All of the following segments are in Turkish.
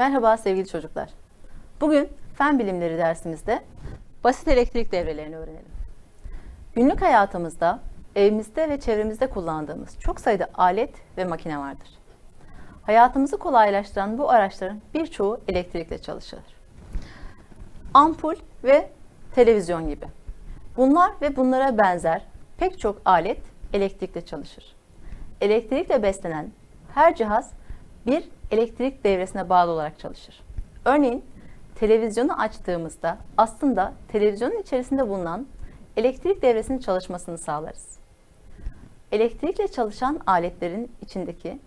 Merhaba sevgili çocuklar. Bugün fen bilimleri dersimizde basit elektrik devrelerini öğrenelim. Günlük hayatımızda, evimizde ve çevremizde kullandığımız çok sayıda alet ve makine vardır. Hayatımızı kolaylaştıran bu araçların birçoğu elektrikle çalışır. Ampul ve televizyon gibi. Bunlar ve bunlara benzer pek çok alet elektrikle çalışır. Elektrikle beslenen her cihaz bir elektrik devresine bağlı olarak çalışır. Örneğin televizyonu açtığımızda aslında televizyonun içerisinde bulunan elektrik devresinin çalışmasını sağlarız. Elektrikle çalışan aletlerin içindeki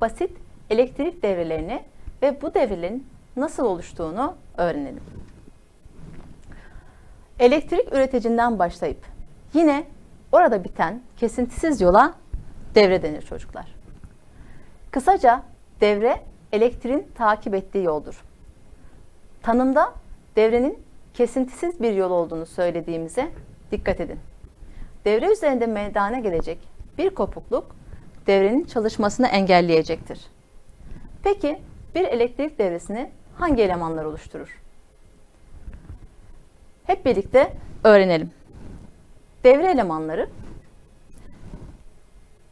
basit elektrik devrelerini ve bu devrelerin nasıl oluştuğunu öğrenelim. Elektrik üreticinden başlayıp yine orada biten kesintisiz yola devre denir çocuklar. Kısaca devre elektriğin takip ettiği yoldur. Tanımda devrenin kesintisiz bir yol olduğunu söylediğimize dikkat edin. Devre üzerinde meydana gelecek bir kopukluk devrenin çalışmasını engelleyecektir. Peki bir elektrik devresini hangi elemanlar oluşturur? Hep birlikte öğrenelim. Devre elemanları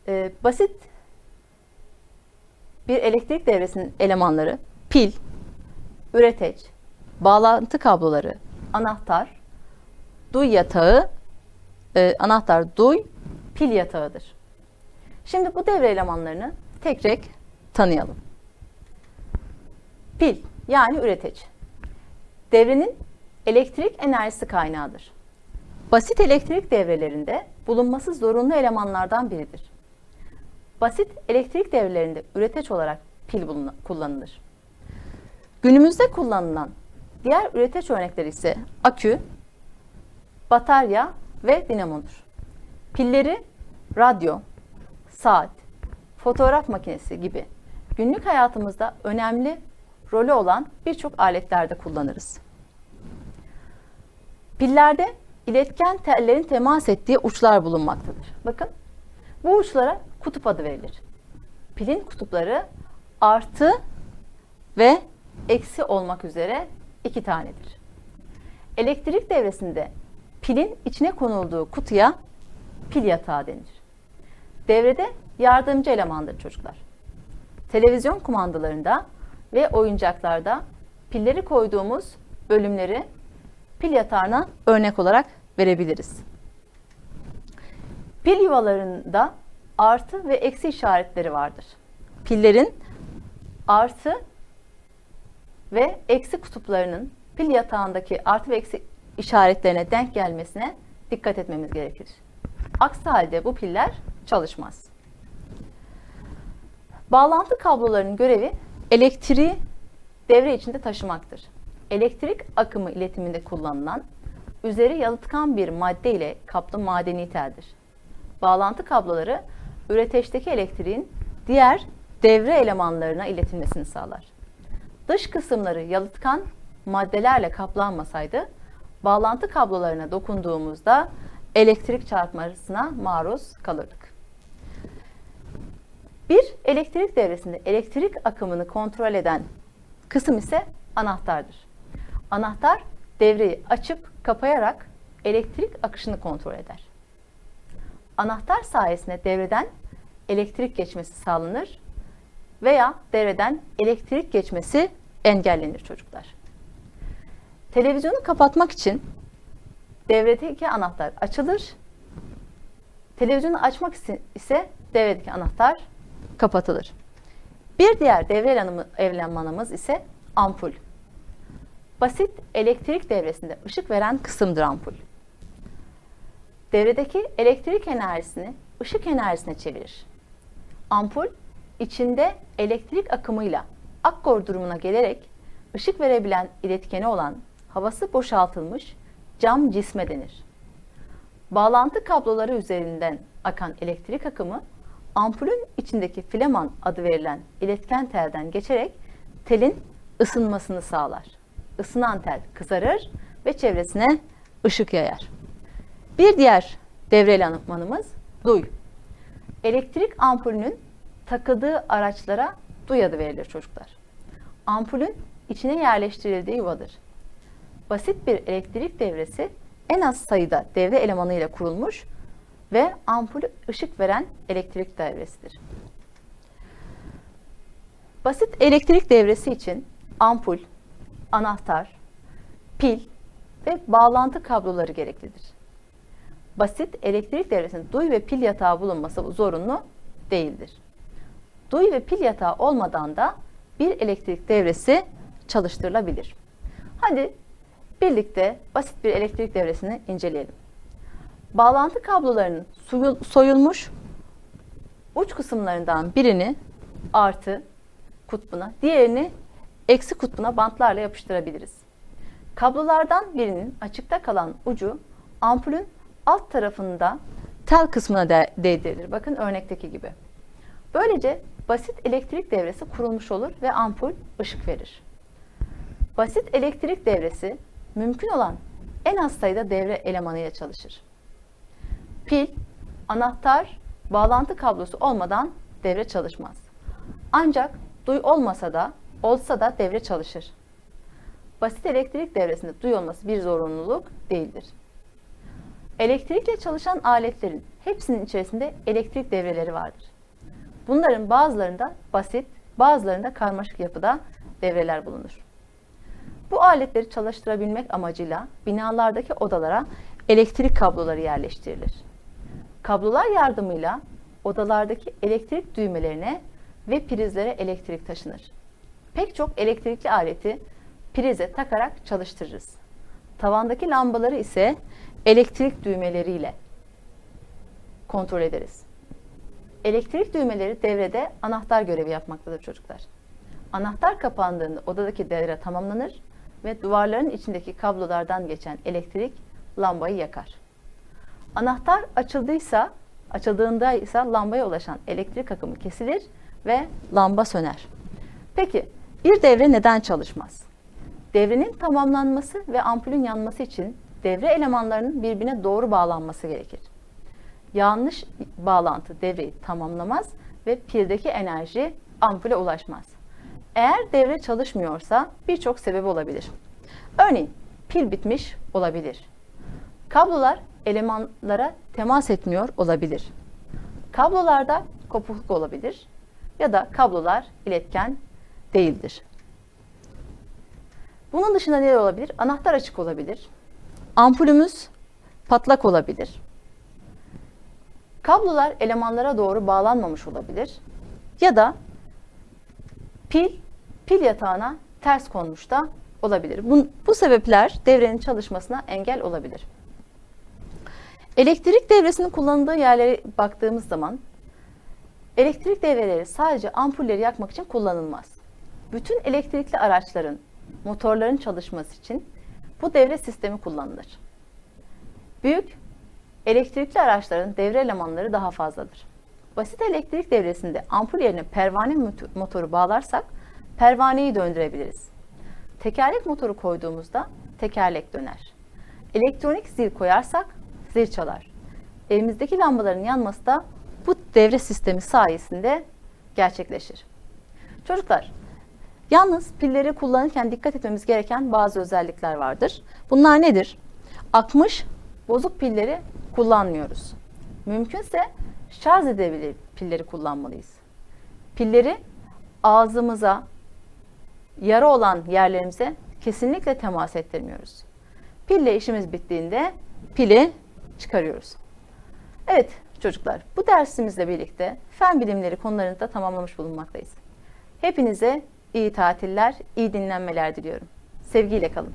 e, basit bir elektrik devresinin elemanları pil, üreteç, bağlantı kabloları, anahtar, duy yatağı, e, anahtar duy, pil yatağıdır. Şimdi bu devre elemanlarını tek tek tanıyalım. Pil yani üreteç. Devrenin elektrik enerjisi kaynağıdır. Basit elektrik devrelerinde bulunması zorunlu elemanlardan biridir. Basit elektrik devrelerinde üreteç olarak pil kullanılır. Günümüzde kullanılan diğer üreteç örnekleri ise akü, batarya ve dinamodur. Pilleri radyo, saat, fotoğraf makinesi gibi günlük hayatımızda önemli rolü olan birçok aletlerde kullanırız. Pillerde iletken tellerin temas ettiği uçlar bulunmaktadır. Bakın bu uçlara kutup adı verilir. Pilin kutupları artı ve eksi olmak üzere iki tanedir. Elektrik devresinde pilin içine konulduğu kutuya pil yatağı denir. Devrede yardımcı elemandır çocuklar. Televizyon kumandalarında ve oyuncaklarda pilleri koyduğumuz bölümleri pil yatağına örnek olarak verebiliriz. Pil yuvalarında artı ve eksi işaretleri vardır. Pillerin artı ve eksi kutuplarının pil yatağındaki artı ve eksi işaretlerine denk gelmesine dikkat etmemiz gerekir. Aksi halde bu piller çalışmaz. Bağlantı kablolarının görevi elektriği devre içinde taşımaktır. Elektrik akımı iletiminde kullanılan üzeri yalıtkan bir madde ile kaplı madeni teldir. Bağlantı kabloları üreteçteki elektriğin diğer devre elemanlarına iletilmesini sağlar. Dış kısımları yalıtkan maddelerle kaplanmasaydı bağlantı kablolarına dokunduğumuzda elektrik çarpmasına maruz kalırdık. Bir elektrik devresinde elektrik akımını kontrol eden kısım ise anahtardır. Anahtar devreyi açıp kapayarak elektrik akışını kontrol eder. Anahtar sayesinde devreden elektrik geçmesi sağlanır veya devreden elektrik geçmesi engellenir çocuklar. Televizyonu kapatmak için devredeki anahtar açılır. Televizyonu açmak ise devredeki anahtar kapatılır. Bir diğer devre elemanımız ise ampul. Basit elektrik devresinde ışık veren kısımdır ampul. Devredeki elektrik enerjisini ışık enerjisine çevirir. Ampul içinde elektrik akımıyla akkor durumuna gelerek ışık verebilen iletkeni olan havası boşaltılmış cam cisme denir. Bağlantı kabloları üzerinden akan elektrik akımı ampulün içindeki filaman adı verilen iletken telden geçerek telin ısınmasını sağlar. Isınan tel kızarır ve çevresine ışık yayar. Bir diğer devre elemanımız duy. Elektrik ampulünün takıldığı araçlara duy adı verilir çocuklar. ampulün içine yerleştirildiği yuvadır. Basit bir elektrik devresi en az sayıda devre elemanı ile kurulmuş ve ampulü ışık veren elektrik devresidir. Basit elektrik devresi için ampul, anahtar, pil ve bağlantı kabloları gereklidir. Basit elektrik devresinin duy ve pil yatağı bulunması zorunlu değildir. Duy ve pil yatağı olmadan da bir elektrik devresi çalıştırılabilir. Hadi birlikte basit bir elektrik devresini inceleyelim. Bağlantı kablolarının soyul- soyulmuş uç kısımlarından birini artı kutbuna, diğerini eksi kutbuna bantlarla yapıştırabiliriz. Kablolardan birinin açıkta kalan ucu ampulün alt tarafında tel kısmına de- değdirilir. Bakın örnekteki gibi. Böylece basit elektrik devresi kurulmuş olur ve ampul ışık verir. Basit elektrik devresi mümkün olan en az sayıda devre elemanıyla çalışır. Pil, anahtar, bağlantı kablosu olmadan devre çalışmaz. Ancak duy olmasa da olsa da devre çalışır. Basit elektrik devresinde duy olması bir zorunluluk değildir. Elektrikle çalışan aletlerin hepsinin içerisinde elektrik devreleri vardır. Bunların bazılarında basit, bazılarında karmaşık yapıda devreler bulunur. Bu aletleri çalıştırabilmek amacıyla binalardaki odalara elektrik kabloları yerleştirilir. Kablolar yardımıyla odalardaki elektrik düğmelerine ve prizlere elektrik taşınır. Pek çok elektrikli aleti prize takarak çalıştırırız. Tavandaki lambaları ise elektrik düğmeleriyle kontrol ederiz. Elektrik düğmeleri devrede anahtar görevi yapmaktadır çocuklar. Anahtar kapandığında odadaki devre tamamlanır ve duvarların içindeki kablolardan geçen elektrik lambayı yakar. Anahtar açıldıysa, açıldığında ise lambaya ulaşan elektrik akımı kesilir ve lamba söner. Peki bir devre neden çalışmaz? Devrenin tamamlanması ve ampulün yanması için devre elemanlarının birbirine doğru bağlanması gerekir. Yanlış bağlantı devreyi tamamlamaz ve pildeki enerji ampule ulaşmaz. Eğer devre çalışmıyorsa birçok sebebi olabilir. Örneğin pil bitmiş olabilir. Kablolar elemanlara temas etmiyor olabilir. Kablolarda kopukluk olabilir ya da kablolar iletken değildir. Bunun dışında neler olabilir? Anahtar açık olabilir. Ampulümüz patlak olabilir. Kablolar elemanlara doğru bağlanmamış olabilir. Ya da pil pil yatağına ters konmuş da olabilir. Bu, bu sebepler devrenin çalışmasına engel olabilir. Elektrik devresinin kullanıldığı yerlere baktığımız zaman elektrik devreleri sadece ampulleri yakmak için kullanılmaz. Bütün elektrikli araçların, motorların çalışması için bu devre sistemi kullanılır. Büyük elektrikli araçların devre elemanları daha fazladır. Basit elektrik devresinde ampul yerine pervane motoru bağlarsak pervaneyi döndürebiliriz. Tekerlek motoru koyduğumuzda tekerlek döner. Elektronik zil koyarsak zil çalar. Elimizdeki lambaların yanması da bu devre sistemi sayesinde gerçekleşir. Çocuklar, yalnız pilleri kullanırken dikkat etmemiz gereken bazı özellikler vardır. Bunlar nedir? Akmış, bozuk pilleri kullanmıyoruz. Mümkünse şarj edebilir pilleri kullanmalıyız. Pilleri ağzımıza, yara olan yerlerimize kesinlikle temas ettirmiyoruz. Pille işimiz bittiğinde pili çıkarıyoruz. Evet çocuklar bu dersimizle birlikte fen bilimleri konularını da tamamlamış bulunmaktayız. Hepinize iyi tatiller, iyi dinlenmeler diliyorum. Sevgiyle kalın.